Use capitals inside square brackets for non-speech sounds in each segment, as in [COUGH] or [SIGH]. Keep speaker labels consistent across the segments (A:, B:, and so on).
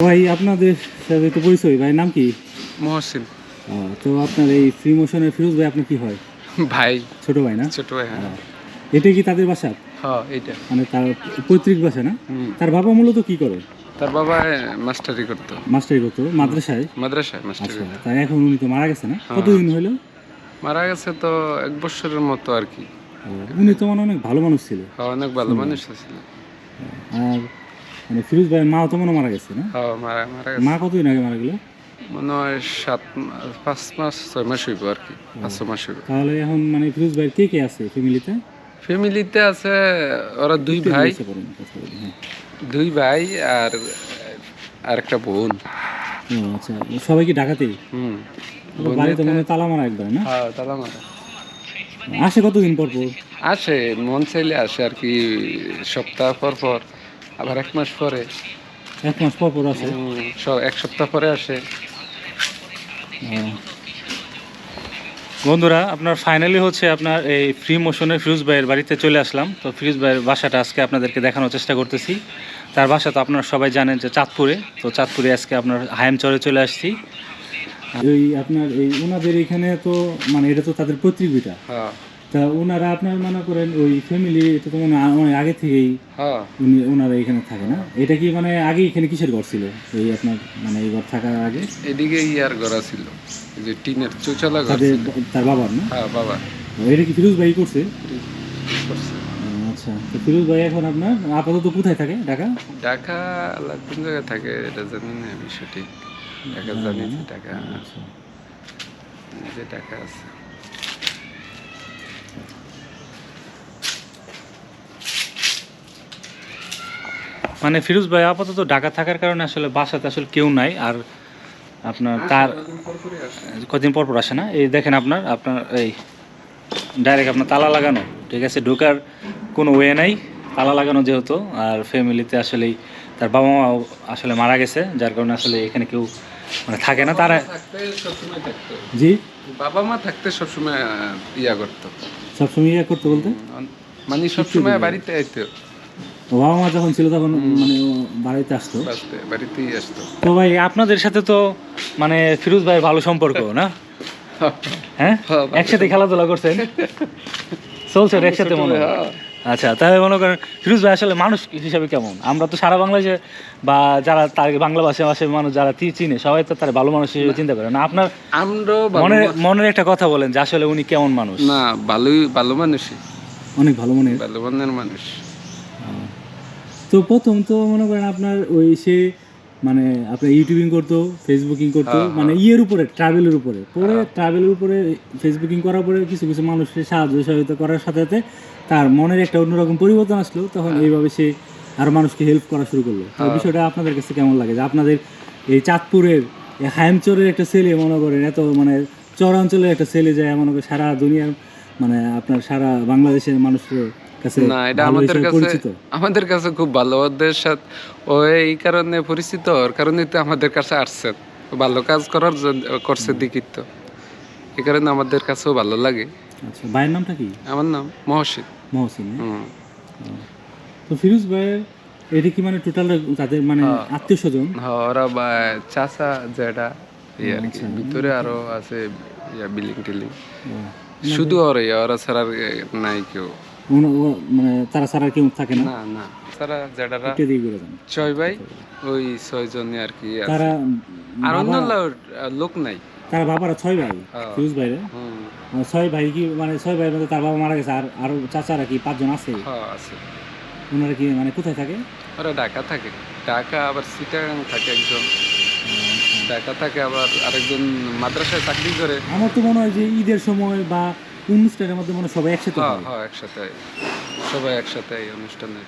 A: ভাই আপনাদের সাথে একটু পরিচয় ভাই নাম কি?
B: মহসিন।
A: তো আপনার এই ফ্রি মোশনের ফিরোজ ভাই আপনার কি হয়?
B: ভাই।
A: ছোট ভাই না?
B: ছোট ভাই হ্যাঁ।
A: এটা কি তাদের বাসা?
B: হ্যাঁ এইটা।
A: মানে তার পৈতৃক বাসা না। তার বাবা মূলত কি করে?
B: তার বাবা মাস্টারি করতো।
A: মাস্টারি করতো মাদ্রাসায়?
B: মাদ্রাসায় মাস্টারি
A: আচ্ছা তাই এখন উনি তো মারা গেছে না? কতদিন হলো
B: মারা গেছে তো এক বছরের মতো আর কি।
A: উনি তো মানে অনেক ভালো মানুষ ছিল।
B: হ্যাঁ, অনেক ভালো মানুষ ছিল।
A: আর মানে ফিরোজ ভাইয়ের মাও তো মনে মারা গেছে না?
B: হ্যাঁ মারা মারা গেছে।
A: মা কতদিন আগে মারা গেল?
B: মনে হয় সাত মাস পাঁচ মাস ছয় মাস হইব আর কি। পাঁচ ছ মাস হইব।
A: তাহলে এখন মানে ফিরোজ ভাইয়ের কে কে আছে ফ্যামিলিতে
B: ফ্যামিলিতে আছে ওরা দুই ভাই।
A: হ্যাঁ।
B: দুই ভাই আর আর একটা বোন।
A: আচ্ছা সবাই কি ঢাকাতেই
B: হুম।
A: বাড়িতে মনে তালা মারা একবার না?
B: হ্যাঁ তালা মারা।
A: আসে কতদিন পর পর?
B: আসে মন চাইলে আসে আর কি সপ্তাহ পর পর। আবার এক মাস পরে।
A: এক মাস পর পর আসে?
B: উম, স- এক সপ্তাহ পরে আসে।
C: বন্ধুরা আপনার ফাইনালি হচ্ছে আপনার এই ফ্রি মোশনের ফিরোজ ভাইয়ের বাড়িতে চলে আসলাম। তো ফিরোজ ভাইয়ের বাসাটা আজকে আপনাদেরকে দেখানোর চেষ্টা করতেছি। তার বাসা তো আপনারা সবাই জানেন যে চাঁদপুরে। তো চাঁদপুরে আজকে আপনার হায়ামচরে চলে আসছি।
A: ওই আপনার এই ওনাদের এখানে তো মানে এটা তো তাদের পৈতৃক বিটা
B: হ্যাঁ।
A: তা ওনারা আপনার মনে করেন ওই ফ্যামিলি এটা তো মানে অনেক আগে থেকেই
B: হ্যাঁ।
A: উনি ওনারা এখানে থাকে না? এটা কি মানে আগে এখানে কিসের ঘর ছিল? এই আপনার মানে এই ঘর থাকার আগে?
B: এদিকে ইয়ার গড়া ছিল যে টিনের চৌচালা ঘর
A: তার বাবার না?
B: হ্যাঁ বাবা।
A: এটা কি ফিরোজ ভাই করছে। আচ্ছা। তো ফিরোজ ভাই এখন আপনার আপাতত কোথায় থাকে? ঢাকা?
B: ঢাকা আল্লাহ কোন জায়গায় থাকে এটা জানি না আমি সঠিক। ঢাকা জানি যে ঢাকা।
A: আচ্ছা।
B: যে ঢাকা আছে।
C: মানে ফিরোজ ভাই আপাতত ঢাকা থাকার কারণে আসলে বাসাতে আসলে কেউ নাই আর আপনার তার কদিন পর পর আসে না? এই দেখেন আপনার আপনার এই ডাইরেক্ট আপনার তালা লাগানো ঠিক আছে? ঢোকার কোনো ওয়ে নাই তালা লাগানো যেহেতু আর ফ্যামিলিতে আসলেই তার বাবা মা আসলে মারা গেছে যার কারণে আসলে এখানে কেউ মানে থাকে না। তারা
A: জি?
B: বাবা মা থাকতে সবসময় ইয়া করতো।
A: সবসময় ইয়া করতো বলতে?
B: মানে সবসময় বাড়িতে আইতো।
A: বাবা মা যখন ছিল তখন মানে বাড়িতে আসতো।
B: বাড়িতেই আসতো।
C: তো ভাই আপনাদের সাথে তো মানে ফিরোজ ভাই ভালো সম্পর্ক না? [LAUGHS] হ্যাঁ?
B: হ্যাঁ,
C: একসাথে খেলাধুলা করছেন? চলছে একসাথে মনে হয়। আচ্ছা তাহলে মনে করেন ফিরোজ ভাই আসলে মানুষ হিসাবে কেমন? আমরা তো সারা বাংলাদেশে বা যারা তার বাংলা ভাষা ভাষায় মানুষ যারা তি- চিনে সবাই তো তার ভালো মানুষ হিসেবে চিন্তা করে না। আপনার
B: আমরাও ভালো
C: মনের মনের একটা কথা বলেন যে আসলে উনি কেমন মানুষ?
B: না ভালোই ভালো মানুষই।
A: অনেক ভালো মনে হয়।
B: ভালো মনের মানুষ।
A: তো প্রথম তো মনে করেন আপনার ওই সে মানে আপনার ইউটিউবিং করতো ফেসবুকিং করতো মানে ইয়ের উপরে ট্রাভেলের উপরে। পরে ট্রাভেলের উপরে ফেসবুকিং করার পরে কিছু কিছু মানুষের সাহায্য সহায়তা করার সাথে সাথে তার মনের একটা অন্যরকম পরিবর্তন আসলো। তখন এইভাবে সে আরও মানুষকে হেল্প করা শুরু করল। তো বিষয়টা আপনাদের কাছে কেমন লাগে? যে আপনাদের এই চাঁদপুরের হায়ামচরের একটা ছেলে মনে করেন এত মানে চরাঞ্চলের একটা ছেলে যায় মনে করেন সারা দুনিয়ার মানে আপনার সারা বাংলাদেশের মানুষের কাছে
B: না এটা আমাদের কাছে আমাদের কাছে খুব ভালো। ওদের সাথে ও এই কারণে পরিচিত ওর কারণে তো আমাদের কাছে আসছে ভালো কাজ করার করছে দিকিত তো এই কারণে আমাদের কাছেও ভালো লাগে।
A: আচ্ছা ভাইয়ের নামটা কি?
B: আমার নাম মহসিন।
A: মহসিন তো ফিরোজ ভাইয়ের এটা কি মানে টোটাল তাদের মানে আত্মীয় স্বজন
B: হ্যাঁ, ওরা চাচা যেটা এই আর কি। ভিতরে আরও আছে ইয়া বিল্ডিং টিল্ডিং শুধু ওরা ওরা ছাড়া নাই কেউ।
A: মানে তারা ছাড়া কেউ থাকে না।
B: না না। তারা যেটারা ছয় ভাই ওই ছয় জনে আর কি
A: তারা
B: লোক নাই।
A: তার বাবারা ছয় ভাই মানে ছয় ভাই কি মানে ছয় ভাই মধ্যে তার বাবা মারা গেছে আর আরও চাচারা কি পাঁচজন আছে?
B: আছে।
A: ওনারা কি মানে কোথায় থাকে?
B: ওরা ঢাকা থাকে। ঢাকা আবার সিটাগাং থাকে একজন। ঢাকা থাকে আবার আরেকজন মাদ্রাসায় চাকরি করে।
A: আমার তো মনে হয় যে ঈদের সময় বা অনুষ্ঠানের মধ্যে মনে সবাই একসাথে
B: হ্যাঁ
A: হয়?
B: হ্যাঁ একসাথে। সবাই একসাথে এই অনুষ্ঠানে।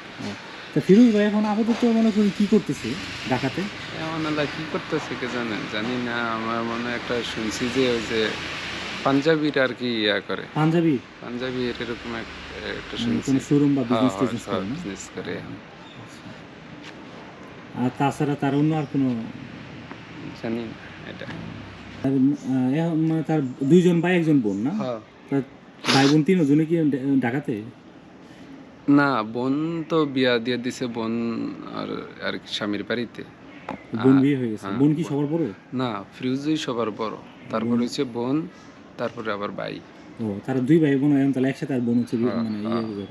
A: তা ফিরোজ ভাই এখন আপাতত মনে করি কি করতেছে ঢাকাতে?
B: এমন আল্লাহ কি করতেছে কে জানে জানি না আমার মনে একটা শুনছি যে ওই যে পাঞ্জাবির আর কি ইয়া করে।
A: পাঞ্জাবি?
B: পাঞ্জাবি এরকম একটা
A: মানে
B: শুনছি।
A: কোনো শোরুম বা
B: হ্যাঁ
A: বিজনেস করে
B: বিজনেস করে
A: আর তাছাড়া তার অন্য আর কোনো
B: জানি না এটা।
A: আর, মানে তার দুইজন ভাই একজন বোন না?
B: হ্যাঁ।
A: ভাই বোন তিন ওজনে কি ঢাকাতে
B: না বোন তো বিয়া দিয়ে দিছে বোন আর আর স্বামীর বাড়িতে।
A: বোন বিয়ে হয়ে গেছে। বোন কি সবার বড়?
B: না ফিরোজই সবার বড়। তারপর হচ্ছে বোন তারপরে আবার ভাই।
A: ও তারা দুই ভাই বোন এখন তাহলে একসাথে আর বোন হচ্ছে বি- মানে ইয়ে আচ্ছা।